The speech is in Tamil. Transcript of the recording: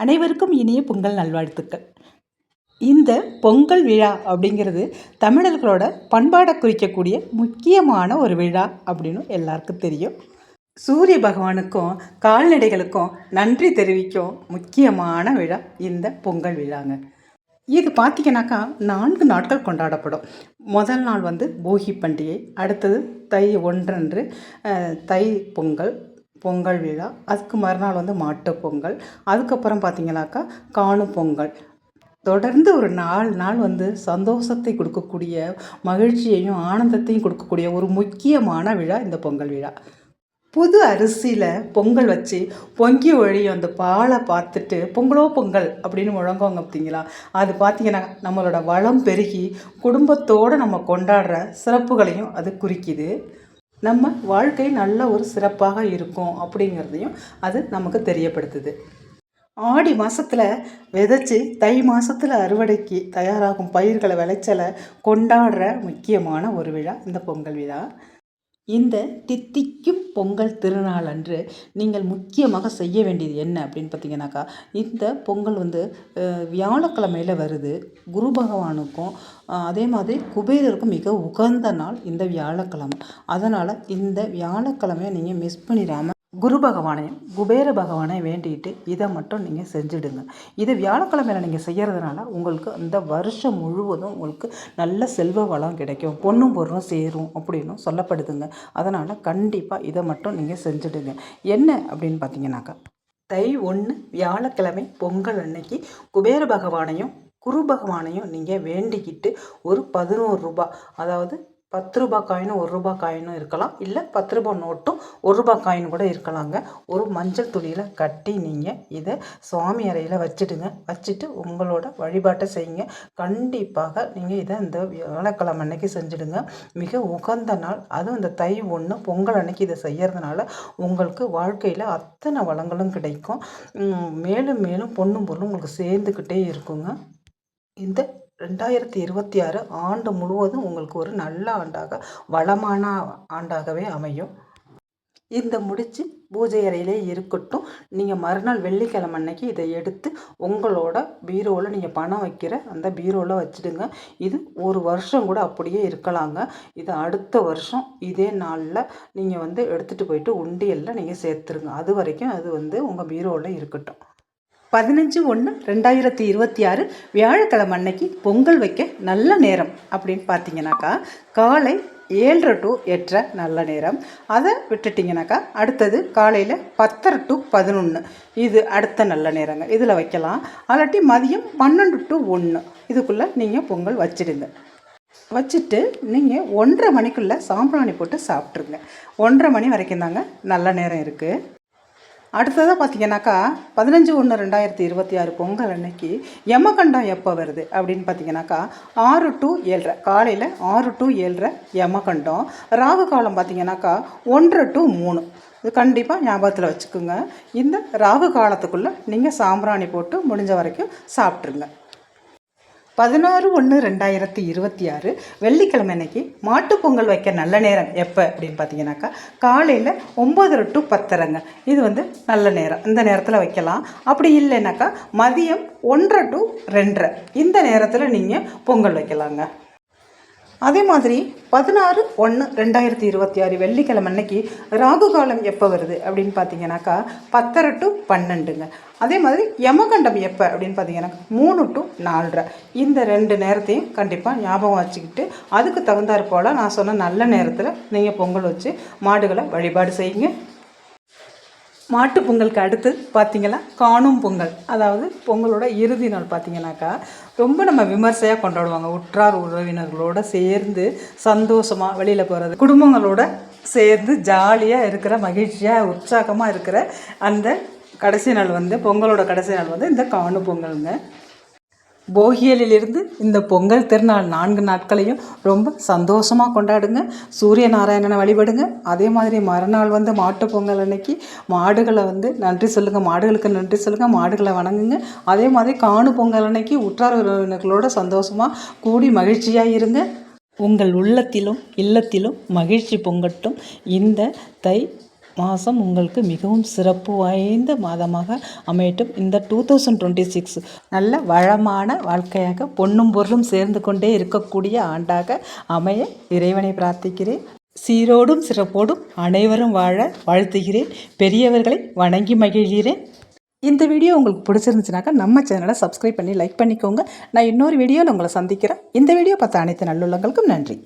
அனைவருக்கும் இனிய பொங்கல் நல்வாழ்த்துக்கள். இந்த பொங்கல் விழா அப்படிங்கிறது தமிழர்களோட பண்பாடை குறிக்கக்கூடிய முக்கியமான ஒரு விழா அப்படின்னு எல்லாருக்கும் தெரியும். சூரிய பகவானுக்கும் கால்நடைகளுக்கும் நன்றி தெரிவிக்கும் முக்கியமான விழா இந்த பொங்கல் விழாங்க. இது பார்த்தீங்கன்னாக்கா நான்கு நாட்கள் கொண்டாடப்படும். முதல் நாள் வந்து போகி பண்டிகை அடுத்தது தை ஒன்றன்று தை பொங்கல் பொங்கல் விழா. அதுக்கு மறுநாள் வந்து மாட்டு பொங்கல். அதுக்கப்புறம் பார்த்தீங்கன்னாக்கா காணும் பொங்கல். தொடர்ந்து ஒரு நாலு நாள் வந்து சந்தோஷத்தை கொடுக்கக்கூடிய மகிழ்ச்சியையும் ஆனந்தத்தையும் கொடுக்கக்கூடிய ஒரு முக்கியமான விழா இந்த பொங்கல் விழா. புது அரிசியில் பொங்கல் வச்சு பொங்கி ஒழியும் அந்த பாலை பார்த்துட்டு பொங்கலோ பொங்கல் அப்படின்னு முழங்குவாங்க பார்த்தீங்களா அது பார்த்தீங்கன்னா நம்மளோட வளம் பெருகி குடும்பத்தோடு நம்ம கொண்டாடுற சிறப்புகளையும் அது குறிக்குது. நம்ம வாழ்க்கை நல்ல ஒரு சிறப்பாக இருக்கும் அப்படிங்கிறதையும் அது நமக்கு தெரியப்படுத்துது. ஆடி மாதத்தில் விதைச்சி தை மாதத்தில் அறுவடைக்கு தயாராகும் பயிர்களை விளைச்சலை கொண்டாடுற முக்கியமான ஒரு விழா இந்த பொங்கல் விழா. இந்த தித்திக்கும் பொங்கல் திருநாள் அன்று நீங்கள் முக்கியமாக செய்ய வேண்டியது என்ன அப்படின்னு பார்த்தீங்கன்னாக்கா இந்த பொங்கல் வந்து வியாழக்கிழமையில் வியாழக்கிழமையில வருது. குரு பகவானுக்கும் அதே மாதிரி குபேரருக்கும் மிக உகந்த நாள் இந்த வியாழக்கிழமை. அதனால் இந்த வியாழக்கிழமையை நீங்கள் மிஸ் பண்ணிடாமல் குரு பகவானையும் குபேர பகவானை வேண்டிட்டு இதை மட்டும் நீங்கள் செஞ்சுடுங்க. இதை வியாழக்கிழமையில நீங்கள் செய்கிறதுனால உங்களுக்கு அந்த வருஷம் முழுவதும் உங்களுக்கு நல்ல செல்வ வளம் கிடைக்கும். பொண்ணும் பொருளும் சேரும் அப்படின்னு சொல்லப்படுதுங்க. அதனால் கண்டிப்பாக இதை மட்டும் நீங்கள் செஞ்சுடுங்க. என்ன அப்படின்னு பார்த்தீங்கன்னாக்கா தை ஒன்று வியாழக்கிழமை பொங்கல் அன்னைக்கு குபேர பகவானையும் குரு பகவானையும் நீங்கள் வேண்டிக்கிட்டு ஒரு பதினோரு ரூபாய் அதாவது பத்து ரூபாய் காயினும் ஒரு ரூபாய் காயினும் இருக்கலாம். இல்லை பத்து ரூபாய் நோட்டும் ஒரு ரூபாய் காயின் கூட இருக்கலாங்க. ஒரு மஞ்சள் துணியில் கட்டி நீங்கள் இதை சுவாமி அறையில் வச்சுடுங்க. வச்சுட்டு உங்களோட வழிபாட்டை செய்யுங்க. கண்டிப்பாக நீங்கள் இதை இந்த வியாழக்கிழமை அன்னைக்கு செஞ்சுடுங்க. மிக உகந்த நாள். அதுவும் இந்த தை ஒன்று பொங்கல் அன்னைக்கு இதை செய்யறதுனால உங்களுக்கு வாழ்க்கையில் அத்தனை வளங்களும் கிடைக்கும். மேலும் மேலும் பொண்ணும் பொருளும் உங்களுக்கு சேர்ந்துக்கிட்டே இருக்குங்க. இந்த ரெண்டாயிரத்தி இருபத்தி ஆறு ஆண்டு முழுவதும் உங்களுக்கு ஒரு நல்ல ஆண்டாக வளமான ஆண்டாகவே அமையும். இந்த முடிச்சு பூஜை அறையிலே இருக்கட்டும். நீங்கள் மறுநாள் வெள்ளிக்கிழமை அன்னைக்கு இதை எடுத்து உங்களோட பீரோவில் நீங்கள் பணம் வைக்கிற அந்த பீரோவில் வச்சுடுங்க. இது ஒரு வருஷம் கூட அப்படியே இருக்கலாங்க. இது அடுத்த வருஷம் இதே நாளில் நீங்கள் வந்து எடுத்துகிட்டு போயிட்டு உண்டியலில் நீங்கள் சேர்த்துருங்க. அது வரைக்கும் அது வந்து உங்கள் பீரோவில் இருக்கட்டும். பதினஞ்சு ஒன்று ரெண்டாயிரத்தி இருபத்தி ஆறு வியாழக்கிழமை அன்னைக்கு பொங்கல் வைக்க நல்ல நேரம் அப்படின்னு பார்த்தீங்கன்னாக்கா காலை ஏழரை டு எட்டரை நல்ல நேரம். அதை விட்டுட்டிங்கனாக்கா அடுத்தது காலையில் பத்தரை டு பதினொன்று இது அடுத்த நல்ல நேரங்க இதில் வைக்கலாம். அல்லாட்டி மதியம் பன்னெண்டு டு ஒன்று இதுக்குள்ளே நீங்கள் பொங்கல் வச்சிடுங்க. வச்சுட்டு நீங்கள் ஒன்றரை மணிக்குள்ளே சாம்பிராணி போட்டு சாப்பிட்ருங்க ஒன்றரை மணி வரைக்கும் தாங்க நல்ல நேரம் இருக்குது அடுத்ததாக பார்த்தீங்கன்னாக்கா பதினஞ்சு ஒன்று ரெண்டாயிரத்தி இருபத்தி ஆறு பொங்கல் அன்னைக்கு யமகண்டம் எப்போ வருது அப்படின்னு பார்த்தீங்கன்னாக்கா ஆறு டு ஏழரை காலையில் ஆறு டு ஏழரை யமகண்டம் ராகு காலம் பார்த்தீங்கன்னாக்கா ஒன்றரை டு மூணு. இது கண்டிப்பாக ஞாபகத்தில் வச்சுக்கோங்க. இந்த ராகு காலத்துக்குள்ளே நீங்கள் சாம்பிராணி போட்டு முடிஞ்ச வரைக்கும் சாப்பிட்ருங்க பதினாறு ஒன்று ரெண்டாயிரத்தி இருபத்தி ஆறு வெள்ளிக்கிழமை அன்னைக்கு மாட்டு பொங்கல் வைக்க நல்ல நேரம் எப்போ அப்படின்னு பார்த்தீங்கன்னாக்கா காலையில் ஒம்பதரை டு பத்தரைங்க. இது வந்து நல்ல நேரம். இந்த நேரத்தில் வைக்கலாம். அப்படி இல்லைனாக்கா மதியம் ஒன்றரை டு ரெண்டரை. இந்த நேரத்தில் நீங்கள் பொங்கல் வைக்கலாங்க. அதே மாதிரி பதினாறு ஒன்று ரெண்டாயிரத்தி இருபத்தி ஆறு வெள்ளிக்கிழமை அன்னைக்கு ராகு காலம் எப்போ வருது அப்படின்னு பார்த்தீங்கன்னாக்கா பத்தரை டு பன்னெண்டுங்க. அதே மாதிரி யமகண்டம் எப்போ அப்படின்னு பார்த்தீங்கன்னா மூணு டு நாலரை. இந்த ரெண்டு நேரத்தையும் கண்டிப்பாக ஞாபகம் வச்சுக்கிட்டு அதுக்கு தகுந்தாற் போல் நான் சொன்ன நல்ல நேரத்தில் நீங்கள் பொங்கல் வச்சு மாடுகளை வழிபாடு செய்யுங்க. மாட்டுப் பொங்கலுக்கு அடுத்து பார்த்தீங்களா காணும் பொங்கல். அதாவது பொங்கலோட இறுதி நாள் பார்த்தீங்கன்னாக்கா ரொம்ப நம்ம விமர்சையாக கொண்டாடுவாங்க. உற்றார் உறவினர்களோட சேர்ந்து சந்தோஷமாக வெளியில் போகிறது குடும்பங்களோட சேர்ந்து ஜாலியாக இருக்கிற மகிழ்ச்சியாக உற்சாகமாக இருக்கிற அந்த கடைசி நாள் வந்து பொங்கலோட கடைசி நாள் வந்து இந்த காணும் பொங்கலுங்க. போகியலிலிருந்து இந்த பொங்கல் திருநாள் நான்கு நாட்களையும் ரொம்ப சந்தோஷமாக கொண்டாடுங்க. சூரிய நாராயணனை வழிபடுங்க. அதே மாதிரி மறுநாள் வந்து மாட்டுப் பொங்கல் அன்னைக்கு மாடுகளை வந்து நன்றி சொல்லுங்கள் மாடுகளுக்கு நன்றி சொல்லுங்கள் மாடுகளை வணங்குங்க. அதே மாதிரி காணு பொங்கல் அன்னைக்கு உற்றார் உறவினர்களோட சந்தோஷமாக கூடி மகிழ்ச்சியாக இருங்க. உங்கள் உள்ளத்திலும் இல்லத்திலும் மகிழ்ச்சி பொங்கட்டும். இந்த தை மாதம் உங்களுக்கு மிகவும் சிறப்பு வாய்ந்த மாதமாக அமையட்டும். இந்த டூ தௌசண்ட் டுவெண்ட்டி சிக்ஸ் நல்ல வளமான வாழ்க்கையாக பொண்ணும் பொருளும் சேர்ந்து கொண்டே இருக்கக்கூடிய ஆண்டாக அமைய இறைவனை பிரார்த்திக்கிறேன். சீரோடும் சிறப்போடும் அனைவரும் வாழ வாழ்த்துகிறேன். பெரியவர்களை வணங்கி மகிழ்கிறேன். இந்த வீடியோ உங்களுக்கு பிடிச்சிருந்துச்சுனாக்கா நம்ம சேனலை சப்ஸ்கிரைப் பண்ணி லைக் பண்ணிக்கோங்க. நான் இன்னொரு வீடியோவில் உங்களை சந்திக்கிறேன். இந்த வீடியோ பார்த்த அனைத்து நல்லுள்ளங்களுக்கும் நன்றி.